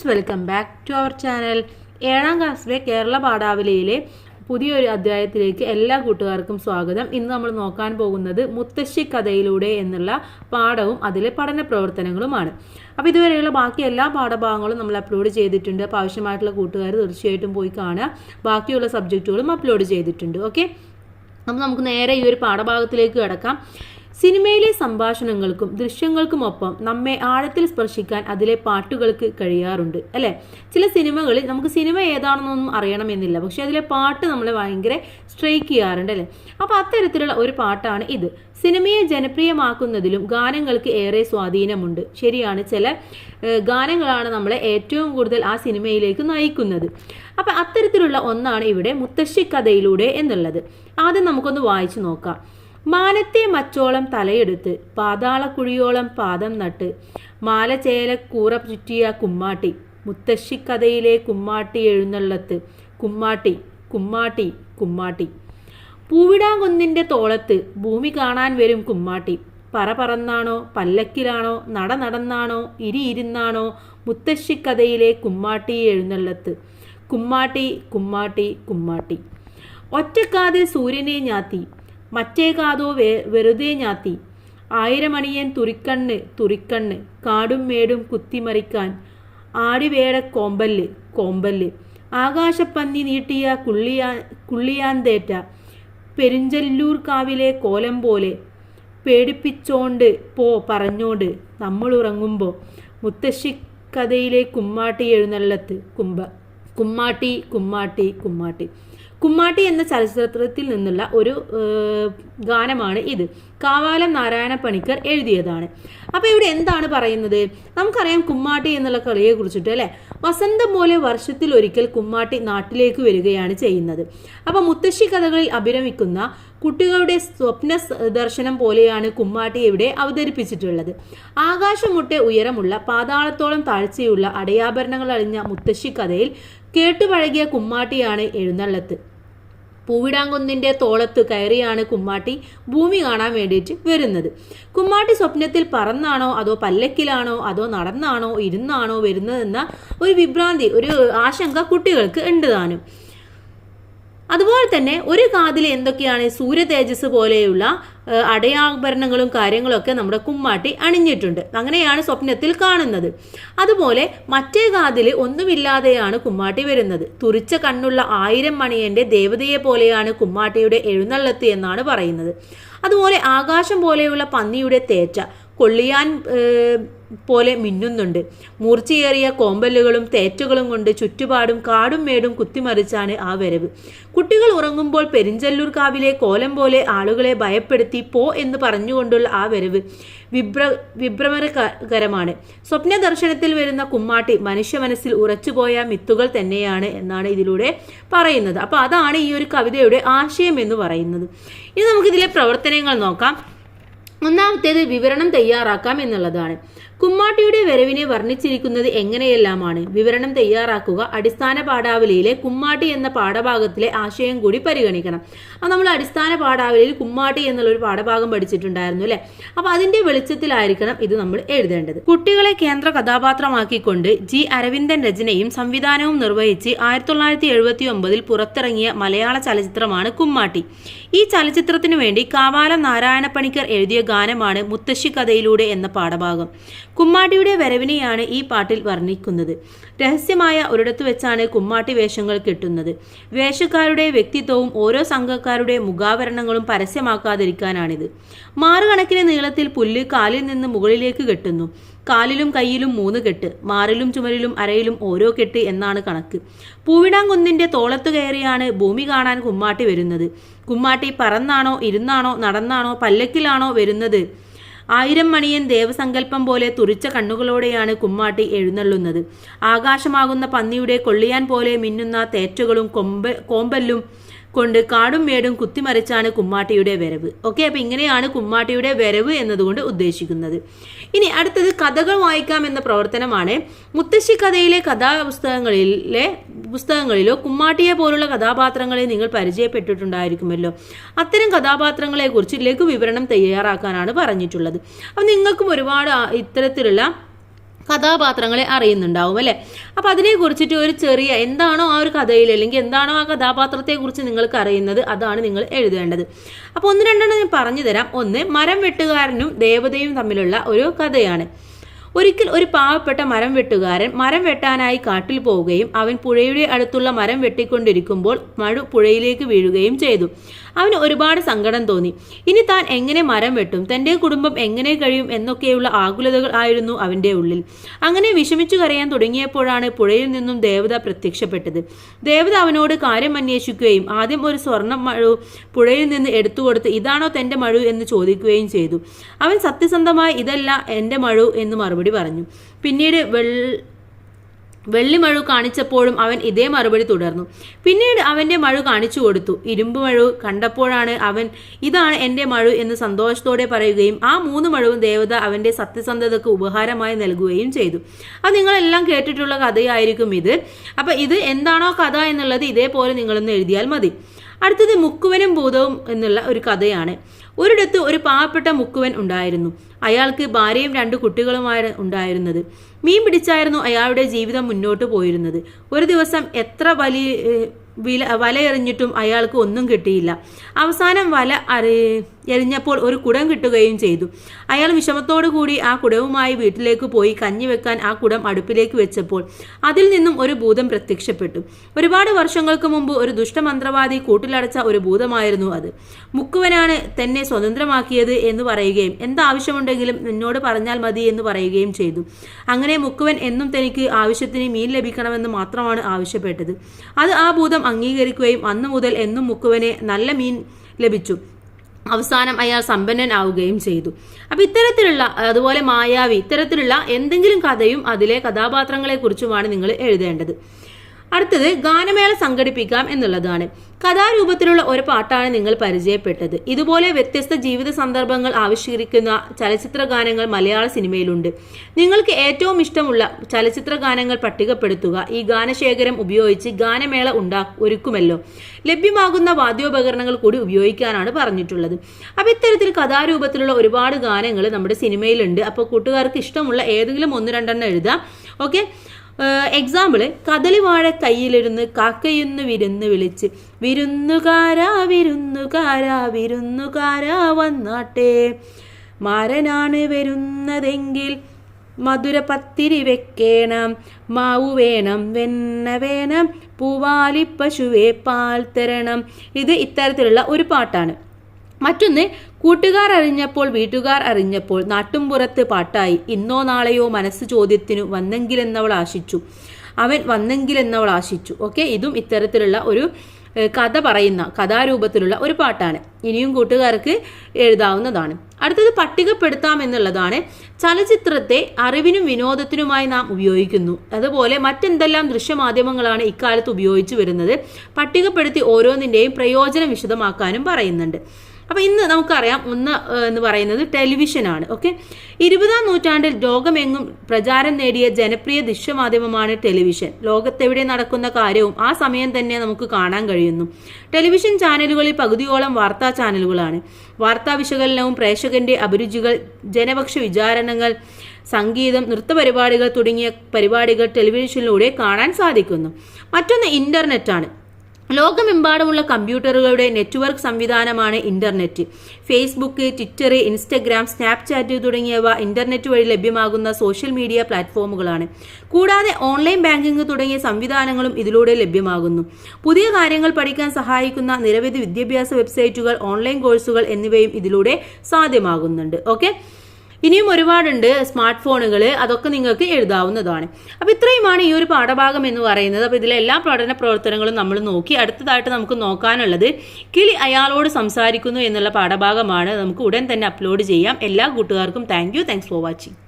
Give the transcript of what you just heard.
Students welcome back to our channel. ഏഴാം ക്ലാസ്സിലെ കേരള പാഠാവലിയിലെ പുതിയൊരു അധ്യായത്തിലേക്ക് എല്ലാ കൂട്ടുകാർക്കും സ്വാഗതം. ഇന്ന് നമ്മൾ നോക്കാൻ പോകുന്നത് മുത്തശ്ശി കഥയിലൂടെ എന്നുള്ള പാഠവും അതിലെ പഠന പ്രവർത്തനങ്ങളുമാണ്. അപ്പോൾ ഇതുവരെയുള്ള ബാക്കി എല്ലാ പാഠഭാഗങ്ങളും നമ്മൾ അപ്ലോഡ് ചെയ്തിട്ടുണ്ട്. അപ്പോൾ ആവശ്യമായിട്ടുള്ള കൂട്ടുകാർ തീർച്ചയായിട്ടും പോയി കാണുക. ബാക്കിയുള്ള സബ്ജക്റ്റുകളും അപ്ലോഡ് ചെയ്തിട്ടുണ്ട്. ഓക്കെ അപ്പോൾ നമുക്ക് നേരെ ഈ ഒരു പാഠഭാഗത്തിലേക്ക് കിടക്കാം. സിനിമയിലെ സംഭാഷണങ്ങൾക്കും ദൃശ്യങ്ങൾക്കുമൊപ്പം നമ്മെ ആഴത്തിൽ സ്പർശിക്കാൻ അതിലെ പാട്ടുകൾക്ക് കഴിയാറുണ്ട് അല്ലേ? ചില സിനിമകളിൽ നമുക്ക് സിനിമ ഏതാണെന്നൊന്നും അറിയണമെന്നില്ല പക്ഷെ അതിലെ പാട്ട് നമ്മളെ ഭയങ്കര സ്ട്രൈക്ക് ചെയ്യാറുണ്ട് അല്ലേ? അപ്പോൾ അത്തരത്തിലുള്ള ഒരു പാട്ടാണ് ഇത്. സിനിമയെ ജനപ്രിയമാക്കുന്നതിലും ഗാനങ്ങൾക്ക് ഏറെ സ്വാധീനമുണ്ട്. ശരിയാണ് ചില ഗാനങ്ങളാണ് നമ്മളെ ഏറ്റവും കൂടുതൽ ആ സിനിമയിലേക്ക് നയിക്കുന്നത്. അപ്പം അത്തരത്തിലുള്ള ഒന്നാണ് ഇവിടെ മുത്തശ്ശി കഥയിലൂടെ എന്നുള്ളത്. ആദ്യം നമുക്കൊന്ന് വായിച്ചു നോക്കാം. മാനത്തെ മച്ചോളം തലയെടുത്ത് പാതാളക്കുഴിയോളം പാദം നട്ട് മാലചേല കൂറ ചുറ്റിയ കുമ്മാട്ടി മുത്തശ്ശിക്കഥയിലെ കുമ്മാട്ടി എഴുന്നള്ളത്ത് കുമ്മാട്ടി കുമ്മാട്ടി കുമ്മാട്ടി. പൂവിടാങ്കുന്നിന്റെ തോളത്ത് ഭൂമി കാണാൻ വരും കുമ്മാട്ടി. പറ പറന്നാണോ പല്ലക്കിലാണോ നട നടന്നാണോ ഇരി ഇരുന്നാണോ മുത്തശ്ശിക്കഥയിലെ കുമ്മാട്ടി എഴുന്നള്ളത്ത്. കുമ്മാട്ടി കുമ്മാട്ടി കുമ്മാട്ടി. ഒറ്റക്കാതിൽ സൂര്യനെ ഞാത്തി മറ്റേ വെ വെറുതെ ഞാത്തി. ആയിരമണിയൻ തുറിക്കണ്ണ് തുറിക്കണ്ണ് കാടും മേടും കുത്തിമറിക്കാൻ. ആടിവേട കോമ്പല്ല് കോമ്പല്ല്. ആകാശപ്പന്നി നീട്ടിയ കുള്ളിയാ കുള്ളിയാന്തേറ്റ. പെരിഞ്ചല്ലൂർ കാവിലെ കോലം പോലെ. പേടിപ്പിച്ചോണ്ട് പോ പറഞ്ഞോണ്ട് നമ്മൾ ഉറങ്ങുമ്പോൾ മുത്തശ്ശി കഥയിലെ കുമ്മാട്ടി എഴുന്നള്ളത്ത്. കുമ്പ കുമ്മാട്ടി കുമ്മാട്ടി കുമ്മാട്ടി. കുമ്മാട്ടി എന്ന ചലച്ചിത്രത്തിൽ നിന്നുള്ള ഒരു ഗാനമാണ് ഇത്. കാവാലം നാരായണ പണിക്കർ എഴുതിയതാണ്. അപ്പോൾ ഇവിടെ എന്താണ് പറയുന്നത്? നമുക്കറിയാം കുമ്മാട്ടി എന്നുള്ള കളിയെ കുറിച്ചിട്ട് അല്ലേ? വസന്തം പോലെ വർഷത്തിൽ ഒരിക്കൽ കുമ്മാട്ടി നാട്ടിലേക്ക് വരികയാണ് ചെയ്യുന്നത്. അപ്പോൾ മുത്തശ്ശി കഥകളിൽ അഭിരമിക്കുന്ന കുട്ടികളുടെ സ്വപ്ന ദർശനം പോലെയാണ് കുമ്മാട്ടി ഇവിടെ അവതരിപ്പിച്ചിട്ടുള്ളത്. ആകാശമുട്ടെ ഉയരമുള്ള പാതാളത്തോളം താഴ്ചയുള്ള അടയാഭരണങ്ങൾ അണിഞ്ഞ മുത്തശ്ശി കഥയിൽ കേട്ടുപഴകിയ കുമ്മാട്ടിയാണ് എഴുന്നള്ളത്ത്. പൂവിടാങ്കുന്നിന്റെ തോളത്ത് കയറിയാണ് കുമ്മാട്ടി ഭൂമി കാണാൻ വേണ്ടിയിട്ട് വരുന്നത്. കുമ്മാട്ടി സ്വപ്നത്തിൽ പറന്നാണോ അതോ പല്ലക്കിലാണോ അതോ നടന്നാണോ ഇരുന്നാണോ വരുന്നതെന്ന ഒരു വിഭ്രാന്തി ഒരു ആശങ്ക കുട്ടികൾക്ക് ഉണ്ട് താനും. അതുപോലെ തന്നെ ഒരു കാതിൽ എന്തൊക്കെയാണ് സൂര്യ തേജസ് പോലെയുള്ള അടയാഭരണങ്ങളും കാര്യങ്ങളൊക്കെ നമ്മുടെ കുമ്മാട്ടി അണിഞ്ഞിട്ടുണ്ട്. അങ്ങനെയാണ് സ്വപ്നത്തിൽ കാണുന്നത്. അതുപോലെ മറ്റേ കാതിൽ ഒന്നുമില്ലാതെയാണ് കുമ്മാട്ടി വരുന്നത്. തുറിച്ച കണ്ണുള്ള ആയിരം മണിയന്റെ ദേവതയെ പോലെയാണ് കുമ്മാട്ടിയുടെ എഴുന്നള്ളത്ത് എന്നാണ് പറയുന്നത്. അതുപോലെ ആകാശം പോലെയുള്ള പന്നിയുടെ തേറ്റ കൊള്ളിയാൻ പോലെ മിന്നുന്നുണ്ട്. മൂർച്ചയേറിയ കോമ്പല്ലുകളും തേറ്റുകളും കൊണ്ട് ചുറ്റുപാടും കാടും മേടും കുത്തിമറിച്ചാണ് ആ വരവ്. കുട്ടികൾ ഉറങ്ങുമ്പോൾ പെരിഞ്ചല്ലൂർ കാവിലെ കോലം പോലെ ആളുകളെ ഭയപ്പെടുത്തി പോ എന്ന് പറഞ്ഞുകൊണ്ടുള്ള ആ വരവ് വിഭ്ര വിഭ്രമരകരമാണ്. സ്വപ്ന ദർശനത്തിൽ വരുന്ന കുമ്മാട്ടി മനുഷ്യ മനസ്സിൽ ഉറച്ചുപോയ മിത്തുകൾ തന്നെയാണ് എന്നാണ് ഇതിലൂടെ പറയുന്നത്. അപ്പോൾ അതാണ് ഈ ഒരു കവിതയുടെ ആശയം എന്ന് പറയുന്നത്. ഇനി നമുക്കിതിലെ പ്രവർത്തനങ്ങൾ നോക്കാം. ഒന്നാമത്തേത് വിവരണം തയ്യാറാക്കാം എന്നുള്ളതാണ്. കുമ്മാട്ടിയുടെ വരവിനെ വർണിച്ചിരിക്കുന്നത് എങ്ങനെയെല്ലാമാണ്? വിവരണം തയ്യാറാക്കുക അടിസ്ഥാന പാഠാവലിയിലെ കുമ്മാട്ടി എന്ന പാഠഭാഗത്തിലെ ആശയം കൂടി പരിഗണിക്കണം. അത് നമ്മൾ അടിസ്ഥാന പാഠാവലിയിൽ കുമ്മാട്ടി എന്നുള്ള ഒരു പാഠഭാഗം പഠിച്ചിട്ടുണ്ടായിരുന്നു അല്ലേ? അപ്പൊ അതിന്റെ വെളിച്ചത്തിലായിരിക്കണം ഇത് നമ്മൾ എഴുതേണ്ടത്. കുട്ടികളെ കേന്ദ്ര കഥാപാത്രമാക്കിക്കൊണ്ട് ജി അരവിന്ദൻ രചനയും സംവിധാനവും നിർവഹിച്ച് ആയിരത്തി തൊള്ളായിരത്തി എഴുപത്തി ഒമ്പതിൽ പുറത്തിറങ്ങിയ മലയാള ചലച്ചിത്രമാണ് കുമ്മാട്ടി. ഈ ചലച്ചിത്രത്തിനു വേണ്ടി കാവാലം നാരായണ പണിക്കർ എഴുതിയ ഗാനമാണ് മുത്തശ്ശി കഥയിലൂടെ എന്ന പാഠഭാഗം. കുമ്മാട്ടിയുടെ വരവിനെയാണ് ഈ പാട്ടിൽ വർണിക്കുന്നത്. രഹസ്യമായ ഒരിടത്ത് വെച്ചാണ് കുമ്മാട്ടി വേഷങ്ങൾ കെട്ടുന്നത്. വേഷക്കാരുടെ വ്യക്തിത്വവും ഓരോ സംഘക്കാരുടെ മുഖാവരണങ്ങളും പരസ്യമാക്കാതിരിക്കാനാണിത്. മാറുകണക്കിന് നീളത്തിൽ പുല്ല് കാലിൽ നിന്ന് മുകളിലേക്ക് കെട്ടുന്നു. കാലിലും കയ്യിലും മൂന്ന് കെട്ട് മാറിലും ചുമരിലും അരയിലും ഓരോ കെട്ട് എന്നാണ് കണക്ക്. പൂവിടാങ്കുന്നിന്റെ തോളത്ത് കയറിയാണ് ഭൂമി കാണാൻ കുമ്മാട്ടി വരുന്നത്. കുമ്മാട്ടി പറന്നാണോ ഇരുന്നാണോ നടന്നാണോ പല്ലക്കിലാണോ വരുന്നത്? ആയിരം മണിയൻ ദേവസങ്കല്പം പോലെ തുറിച്ച കണ്ണുകളോടെയാണ് കുമ്മാട്ടി എഴുന്നള്ളുന്നത്. ആകാശമാകുന്ന പന്നിയുടെ കൊള്ളിയാൻ പോലെ മിന്നുന്ന തേറ്റകളും കൊമ്പ കോമ്പല്ലും കൊണ്ട് കാടും മേടും കുത്തിമറിച്ചാണ് കുമ്മാട്ടിയുടെ വരവ്. ഓക്കെ അപ്പൊ ഇങ്ങനെയാണ് കുമ്മാട്ടിയുടെ വരവ് എന്നതുകൊണ്ട് ഉദ്ദേശിക്കുന്നത്. ഇനി അടുത്തത് കഥകൾ വായിക്കാം എന്ന പ്രവർത്തനമാണ്. മുത്തശ്ശി കഥയിലെ കഥാപുസ്തകങ്ങളിലെ പുസ്തകങ്ങളിലോ കുമ്മാട്ടിയെ പോലുള്ള കഥാപാത്രങ്ങളെ നിങ്ങൾ പരിചയപ്പെട്ടിട്ടുണ്ടായിരിക്കുമല്ലോ. അത്തരം കഥാപാത്രങ്ങളെക്കുറിച്ച് ലഘു വിവരണം തയ്യാറാക്കാനാണ് പറഞ്ഞിട്ടുള്ളത്. അപ്പം നിങ്ങൾക്കും ഒരുപാട് ഇത്തരത്തിലുള്ള കഥാപാത്രങ്ങളെ അറിയുന്നുണ്ടാവും അല്ലേ? അപ്പോൾ അതിനെ കുറിച്ചിട്ട് ഒരു ചെറിയ എന്താണോ ആ ഒരു കഥയിൽ അല്ലെങ്കിൽ എന്താണോ ആ കഥാപാത്രത്തെക്കുറിച്ച് നിങ്ങൾക്ക് അറിയുന്നത് അതാണ് നിങ്ങൾ എഴുതേണ്ടത്. അപ്പോൾ ഒന്ന് രണ്ടെണ്ണം ഞാൻ പറഞ്ഞു തരാം. ഒന്ന് മരം വെട്ടുകാരനും ദേവതയും തമ്മിലുള്ള ഒരു കഥയാണ്. ഒരിക്കൽ ഒരു പാവപ്പെട്ട മരം വെട്ടുകാരൻ മരം വെട്ടാനായി കാട്ടിൽ പോവുകയും അവൻ പുഴയുടെ അടുത്തുള്ള മരം വെട്ടിക്കൊണ്ടിരിക്കുമ്പോൾ മഴ പുഴയിലേക്ക് വീഴുകയും ചെയ്തു. അവന് ഒരുപാട് സങ്കടം തോന്നി. ഇനി താൻ എങ്ങനെ മരം വെട്ടും? തന്റെ കുടുംബം എങ്ങനെ കഴിയും? എന്നൊക്കെയുള്ള ആകുലതകൾ ആയിരുന്നു അവന്റെ ഉള്ളിൽ. അങ്ങനെ വിഷമിച്ചു കരയാൻ തുടങ്ങിയപ്പോഴാണ് പുഴയിൽ നിന്നും ദേവത പ്രത്യക്ഷപ്പെട്ടത്. ദേവത അവനോട് കാര്യം അന്വേഷിക്കുകയും ആദ്യം ഒരു സ്വർണം മഴു പുഴയിൽ നിന്ന് എടുത്തുകൊടുത്ത് ഇതാണോ തന്റെ മഴു? എന്ന് ചോദിക്കുകയും ചെയ്തു. അവൻ സത്യസന്ധമായി ഇതല്ല എന്റെ മഴു എന്ന് മറുപടി പറഞ്ഞു. പിന്നീട് വെൾ വെള്ളിമഴു കാണിച്ചപ്പോഴും അവൻ ഇതേ മറുപടി തുടർന്നു. പിന്നീട് അവന്റെ മഴു കാണിച്ചു കൊടുത്തു. ഇരുമ്പ് മഴു കണ്ടപ്പോഴാണ് അവൻ ഇതാണ് എന്റെ മഴു എന്ന് സന്തോഷത്തോടെ പറയുകയും ആ മൂന്ന് മഴവും ദേവത അവന്റെ സത്യസന്ധതക്ക് ഉപഹാരമായി നൽകുകയും ചെയ്തു. അത് നിങ്ങളെല്ലാം കേട്ടിട്ടുള്ള കഥയായിരിക്കും ഇത്. അപ്പൊ ഇത് എന്താണോ കഥ എന്നുള്ളത് ഇതേപോലെ നിങ്ങളൊന്ന് എഴുതിയാൽ മതി. അടുത്തത് മുക്കുവനും ഭൂതവും എന്നുള്ള ഒരു കഥയാണ്. ഒരിടത്ത് ഒരു പാവപ്പെട്ട മുക്കുവൻ ഉണ്ടായിരുന്നു. അയാൾക്ക് ഭാര്യയും രണ്ട് കുട്ടികളുമായി ഉണ്ടായിരുന്നത്. മീൻ പിടിച്ചായിരുന്നു അയാളുടെ ജീവിതം മുന്നോട്ട് പോയിരുന്നത്. ഒരു ദിവസം എത്ര വലിയ വില വലയെറിഞ്ഞിട്ടും അയാൾക്ക് ഒന്നും കിട്ടിയില്ല. അവസാനം വല അറി എറിഞ്ഞപ്പോൾ ഒരു കുടം കിട്ടുകയും ചെയ്തു. അയാൾ കൂടി ആ കുടവുമായി വീട്ടിലേക്ക് പോയി കഞ്ഞി വെക്കാൻ ആ കുടം അടുപ്പിലേക്ക് വെച്ചപ്പോൾ അതിൽ നിന്നും ഒരു ഭൂതം പ്രത്യക്ഷപ്പെട്ടു. ഒരുപാട് വർഷങ്ങൾക്ക് മുമ്പ് ഒരു ദുഷ്ടമന്ത്രവാദി കൂട്ടിലടച്ച ഒരു ഭൂതമായിരുന്നു അത്. മുക്കുവനാണ് തന്നെ സ്വതന്ത്രമാക്കിയത് എന്ന് പറയുകയും എന്താവശ്യമുണ്ടെങ്കിലും നിന്നോട് പറഞ്ഞാൽ മതി എന്ന് പറയുകയും ചെയ്തു. അങ്ങനെ മുക്കുവൻ എന്നും തനിക്ക് ആവശ്യത്തിന് മീൻ ലഭിക്കണമെന്ന് മാത്രമാണ് ആവശ്യപ്പെട്ടത്. അത് ആ ഭൂതം അംഗീകരിക്കുകയും അന്നു മുതൽ എന്നും മുക്കുവനെ നല്ല മീൻ ലഭിച്ചു. അവസാനം അയാൾ സമ്പന്നനാവുകയും ചെയ്തു. അപ്പൊ ഇത്തരത്തിലുള്ള അതുപോലെ മായാവി ഇത്തരത്തിലുള്ള എന്തെങ്കിലും കഥയും അതിലെ കഥാപാത്രങ്ങളെ കുറിച്ചുമാണ് നിങ്ങൾ എഴുതേണ്ടത്. അടുത്തത് ഗാനമേള സംഘടിപ്പിക്കാം എന്നുള്ളതാണ്. കഥാരൂപത്തിലുള്ള ഒരു പാട്ടാണ് നിങ്ങൾ പരിചയപ്പെട്ടത്. ഇതുപോലെ വ്യത്യസ്ത ജീവിത സന്ദർഭങ്ങൾ ആവിഷ്കരിക്കുന്ന ചലച്ചിത്ര ഗാനങ്ങൾ മലയാള സിനിമയിലുണ്ട്. നിങ്ങൾക്ക് ഏറ്റവും ഇഷ്ടമുള്ള ചലച്ചിത്ര ഗാനങ്ങൾ പട്ടികപ്പെടുത്തുക. ഈ ഗാനശേഖരം ഉപയോഗിച്ച് ഗാനമേള ഉണ്ടാ ഒരുക്കുമല്ലോ. ലഭ്യമാകുന്ന വാദ്യോപകരണങ്ങൾ കൂടി ഉപയോഗിക്കാനാണ് പറഞ്ഞിട്ടുള്ളത്. അപ്പോൾ ഇത്തരത്തിൽ കഥാരൂപത്തിലുള്ള ഒരുപാട് ഗാനങ്ങൾ നമ്മുടെ സിനിമയിലുണ്ട്. അപ്പോൾ കൂട്ടുകാർക്ക് ഇഷ്ടമുള്ള ഏതെങ്കിലും ഒന്ന് രണ്ടെണ്ണം എഴുതാം. ഓക്കെ? എക്സാമ്പിൾ കദളിവാഴ കയ്യിലിരുന്ന് കാക്കയൊന്ന് വിരുന്ന് വിളിച്ച് വിരുന്നുകാരാ വിരുന്നുകാരാ വിരുന്നുകാരാ വന്നാട്ടെ. മാരനാണ് വരുന്നതെങ്കിൽ മധുര പത്തിരി വെക്കേണം മാവു വേണം വെണ്ണ വേണം പൂവാലി പശുവെ പാൽ തരണം. ഇത് ഇത്തരത്തിലുള്ള ഒരു പാട്ടാണ്. മറ്റൊന്ന് കൂട്ടുകാർ അറിഞ്ഞപ്പോൾ വീട്ടുകാർ അറിഞ്ഞപ്പോൾ നാട്ടുംപുറത്ത് പാട്ടായി. ഇന്നോ നാളെയോ മനസ്സ് ചോദ്യത്തിനു വന്നെങ്കിലെന്നവൾ ആശിച്ചു. അവൻ വന്നെങ്കിലെന്നവൾ ആശിച്ചു. ഓക്കെ ഇതും ഇത്തരത്തിലുള്ള ഒരു കഥ പറയുന്ന കഥാരൂപത്തിലുള്ള ഒരു പാട്ടാണ്. ഇനിയും കൂട്ടുകാർക്ക് എഴുതാവുന്നതാണ്. അടുത്തത് പട്ടികപ്പെടുത്താം എന്നുള്ളതാണ്. ചലച്ചിത്രത്തെ അറിവിനും വിനോദത്തിനുമായി നാം ഉപയോഗിക്കുന്നു. അതുപോലെ മറ്റെന്തെല്ലാം ദൃശ്യമാധ്യമങ്ങളാണ് ഇക്കാലത്ത് ഉപയോഗിച്ചു വരുന്നത്? പട്ടികപ്പെടുത്തി ഓരോന്നിന്റെയും പ്രയോജനം വിശദമാക്കാനും പറയുന്നുണ്ട്. അപ്പോൾ ഇന്ന് നമുക്കറിയാം ഒന്ന് എന്ന് പറയുന്നത് ടെലിവിഷനാണ് ഓക്കെ ഇരുപതാം നൂറ്റാണ്ടിൽ ലോകമെങ്ങും പ്രചാരം നേടിയ ജനപ്രിയ ദൃശ്യമാധ്യമമാണ് ടെലിവിഷൻ ലോകത്തെവിടെ നടക്കുന്ന കാര്യവും ആ സമയം തന്നെ നമുക്ക് കാണാൻ കഴിയുന്നു. ടെലിവിഷൻ ചാനലുകളിൽ പകുതിയോളം വാർത്താ ചാനലുകളാണ് വാർത്താ വിശകലനവും പ്രേക്ഷകന്റെ അഭിരുചികൾ ജനപക്ഷ വിചാരണങ്ങൾ സംഗീതം നൃത്ത പരിപാടികൾ തുടങ്ങിയ പരിപാടികൾ ടെലിവിഷനിലൂടെ കാണാൻ സാധിക്കുന്നു. മറ്റൊന്ന് ഇന്റർനെറ്റാണ് ലോകമെമ്പാടുമുള്ള കമ്പ്യൂട്ടറുകളുടെ നെറ്റ്വർക്ക് സംവിധാനമാണ് internet. Facebook Twitter Instagram Snapchat തുടങ്ങിയവ ഇന്റർനെറ്റ് വഴി ലഭ്യമാകുന്ന സോഷ്യൽ മീഡിയ പ്ലാറ്റ്ഫോമുകളാണ്. കൂടാതെ ഓൺലൈൻ ബാങ്കിംഗ് തുടങ്ങിയ സംവിധാനങ്ങളും ഇതിലൂടെ ലഭ്യമാകുന്നു. പുതിയ കാര്യങ്ങൾ പഠിക്കാൻ സഹായിക്കുന്ന നിരവധി വിദ്യാഭ്യാസ വെബ്സൈറ്റുകൾ ഓൺലൈൻ കോഴ്സുകൾ എന്നിവയും ഇതിലൂടെ സാധ്യമാകുന്നുണ്ട്. ഓക്കെ? ഇനിയും ഒരുപാടുണ്ട് സ്മാർട്ട് ഫോണുകൾ അതൊക്കെ നിങ്ങൾക്ക് എഴുതാവുന്നതാണ്. അപ്പോൾ ഇത്രയുമാണ് ഈ ഒരു പാഠഭാഗം എന്ന് പറയുന്നത്. അപ്പോൾ ഇതിലെ എല്ലാ പഠന പ്രവർത്തനങ്ങളും നമ്മൾ നോക്കി അടുത്തതായിട്ട് നമുക്ക് നോക്കാനുള്ളത് കിളി അയാളോട് സംസാരിക്കുന്നു എന്നുള്ള പാഠഭാഗമാണ്. നമുക്ക് ഉടൻ തന്നെ അപ്ലോഡ് ചെയ്യാം. എല്ലാ കൂട്ടുകാർക്കും thank you. Thanks for watching.